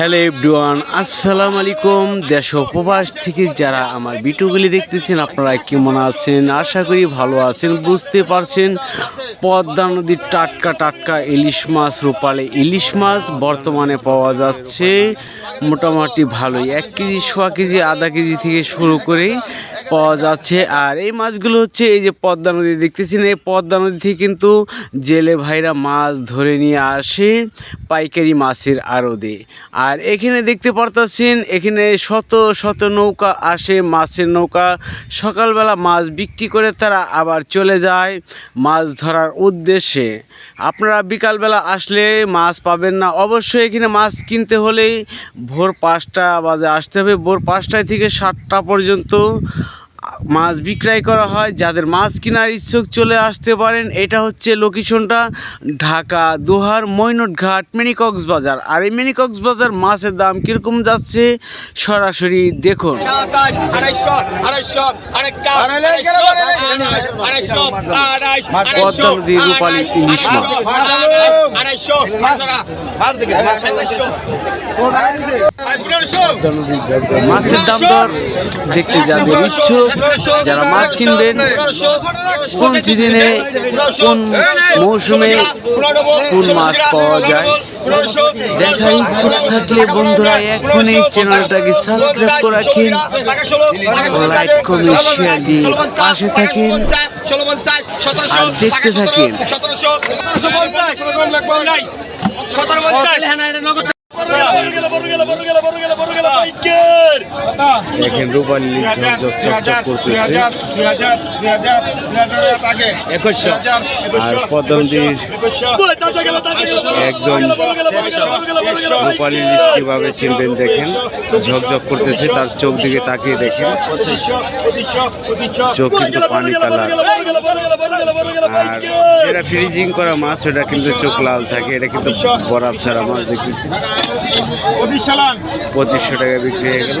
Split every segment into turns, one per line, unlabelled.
Hello everyone, আসসালামু আলাইকুম। দেশ উপবাস থেকে যারা আমার ভিডিওগুলি দেখতেছেন, আপনারা কেমন আছেন? আশা করি ভালো আছেন, বুঝতে পারছেন। পদ্মা নদীর টাটকা টাটকা ইলিশ মাছ, রূপালে ইলিশ মাছ বর্তমানে পাওয়া যাচ্ছে। মোটামুটি ভালোই। এক কেজি, সোয়া কেজি, আধা কেজি থেকে শুরু করেই পাওয়া যাচ্ছে। আর এই মাছগুলো হচ্ছে এই যে পদ্মা নদী, দেখতেছেন? এই পদ্মা নদী থেকে কিন্তু জেলে ভাইরা মাছ ধরে নিয়ে আসে পাইকারি মাছের আড়দে আর এখানে দেখতে পারতাছেন, এখানে শত শত নৌকা আসে মাছের নৌকা। সকালবেলা মাছ বিক্রি করে তারা আবার চলে যায় মাছ ধরার উদ্দেশ্যে। আপনারা বিকালবেলা আসলে মাছ পাবেন না। অবশ্যই এখানে মাছ কিনতে হলেই ভোর পাঁচটা বাজে আসতে হবে। ভোর পাঁচটায় থেকে সাতটা পর্যন্ত মাছ বিক্রয় করা হয় যাদের মাছ কেনার ইচ্ছুক চলে আসতে পারেন। এটা হচ্ছে লোকেশনটা ঢাকা দোহার মৈনট ঘাট মিনি কক্সবাজার আর এই মিনি কক্সবাজার মাছের দাম কীরকম যাচ্ছে সরাসরি দেখুন। রূপালী ইলিশ মাছের দাম দর দেখতে যাদের ইচ্ছুক যারা মাছ কিনবেন কোন সিজনে কোন মৌসুমে কোন মাছ পাওয়া যায় দেখার ইচ্ছুক থাকলে বন্ধুরা এখনই চ্যানেলটাকে সাবস্ক্রাইব করে রাখেন। লাইক কমেন্ট শেয়ার দিয়ে পাশে থাকেন। আর দেখতে থাকেন।
সতেরো পঞ্চাশ।
দেখেন রূপালী ঝকঝক চকচক করতেছে। আর পদ্মনদীর একদম রূপালী কীভাবে চিনবেন দেখেন। ঝকঝক করতেছে তার চোখ দিকে তাকিয়ে দেখেন। চোখ কিন্তু পানি কালার আর যেটা ফ্রিজিং করা মাছ ওটা কিন্তু চোখ লাল থাকে। এটা কিন্তু বরাব ছাড়া মাছ দেখতেছি। পঁচিশশো টাকা বিক্রি হয়ে গেল।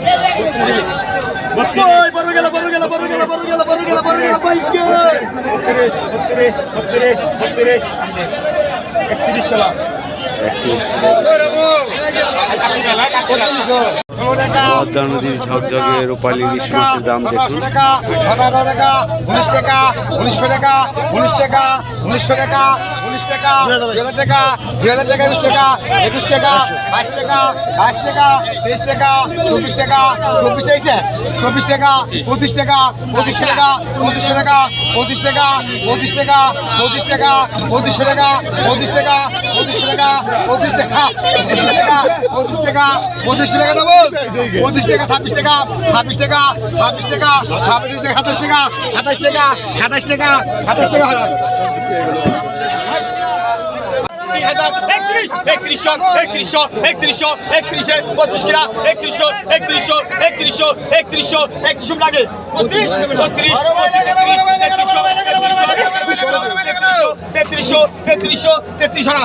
উনত্রিশ উনত্রিশ উনত্রিশ উনত্রিশ উনত্রিশ তিন হাজার একত্রিশ বত্রিশ বত্রিশ বত্রিশ বত্রিশ একত্রিশ ষোলো
পদ্মা নদীর ঝকঝকে রূপালী ইলিশ মাছের দাম দেখুন
টাকা আঠারো টাকা উনিশ টাকা উনিশশো টাকা উনিশ টাকা উনিশশো টাকা উনিশ টাকা দুই হাজার টাকা দুই হাজার টাকা একুশ টাকা একুশ টাকা বাইশ টাকা বাইশ টাকা তেইশ টাকা চব্বিশ টাকা চব্বিশ টাইছে চব্বিশ টাকা পঁচিশ টাকা পঁচিশশো টাকা পঁচিশশো টাকা পঁচিশ টাকা পঁচিশ টাকা পঁচিশ টাকা পঁচিশশো টাকা পঁচিশ টাকা পঁচিশশো টাকা পঁচিশ টাকা পঁচিশ টাকা পঁচিশ টাকা পঁচিশশো টাকা দেবো পঁচিশ টাকা ছাব্বিশ টাকা ছাব্বিশ টাকা ছাব্বিশ টাকা ছাব্বিশ টাকা সাতাশ টাকা সাতাশ টাকা সাতাশ টাকা সাতাশ টাকা হয়
একত্রিশশো একত্রিশশো একত্রিশশো একত্রিশে পঁচিশ কিনা একত্রিশশো একত্রিশশো একত্রিশশো একত্রিশশো একত্রিশশো লাগে বত্রিশ বত্রিশ তেত্রিশশো তেত্রিশশো তেত্রিশশো না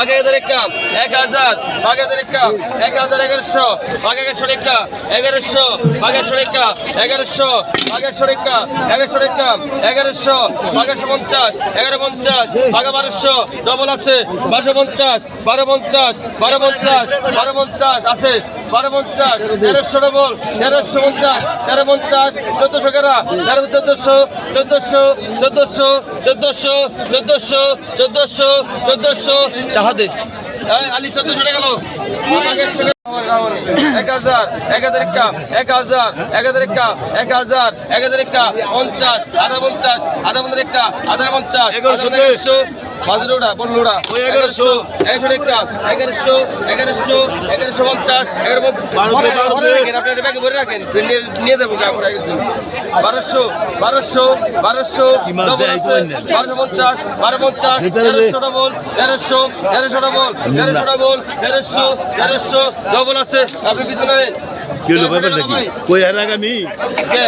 আগে হাজার একাম এক আগে হাজার একাম এক হাজার এগারোশো আগে এগারোশো রেখা এগারোশো আগে রেখা এগারোশো রেখা এগারোশো রেখা এগারোশো আগারোশো পঞ্চাশ, এগারো পঞ্চাশ আগে বারোশো ডবল আছে, বারোশো পঞ্চাশ, বারো পঞ্চাশ বারো পঞ্চাশ বারো পঞ্চাশ আছে। বারো পঞ্চাশ তেরোশো ডবল তেরোশো পঞ্চাশ, তেরো পঞ্চাশ, চোদ্দশো কেরা? তেরো, চোদ্দশো চোদ্দশো চোদ্দশো চোদ্দশো চোদ্দশো চোদ্দশো চোদ্দশো। চাহাদে আলি চোদ্দশো টাকা গেল এক হাজার এক হাজার একা এক হাজার এক হাজার একা এক হাজার এক হাজার একা পঞ্চাশ আধা পঞ্চাশ আধা পঞ্চাশ একা আধা পঞ্চাশ এগারোশো বাজলোড়া বললোড়া এগারোশো। এগারোশো একা এগারোশো এগারোশো এগারোশো পঞ্চাশ এগারো ভরে রাখেন নিয়ে দেবো বারোশো বারোশো বারোশো বারোশো পঞ্চাশ বারো পঞ্চাশ তেরোশো ডবল তেরোশো তেরোশো ডবল তেরোশো ডবল তেরোশো তেরোশো ডবল আছে আপনি পিছনে
কি হলো ব্যাপারটা কি কই এর আগে আমি
কে?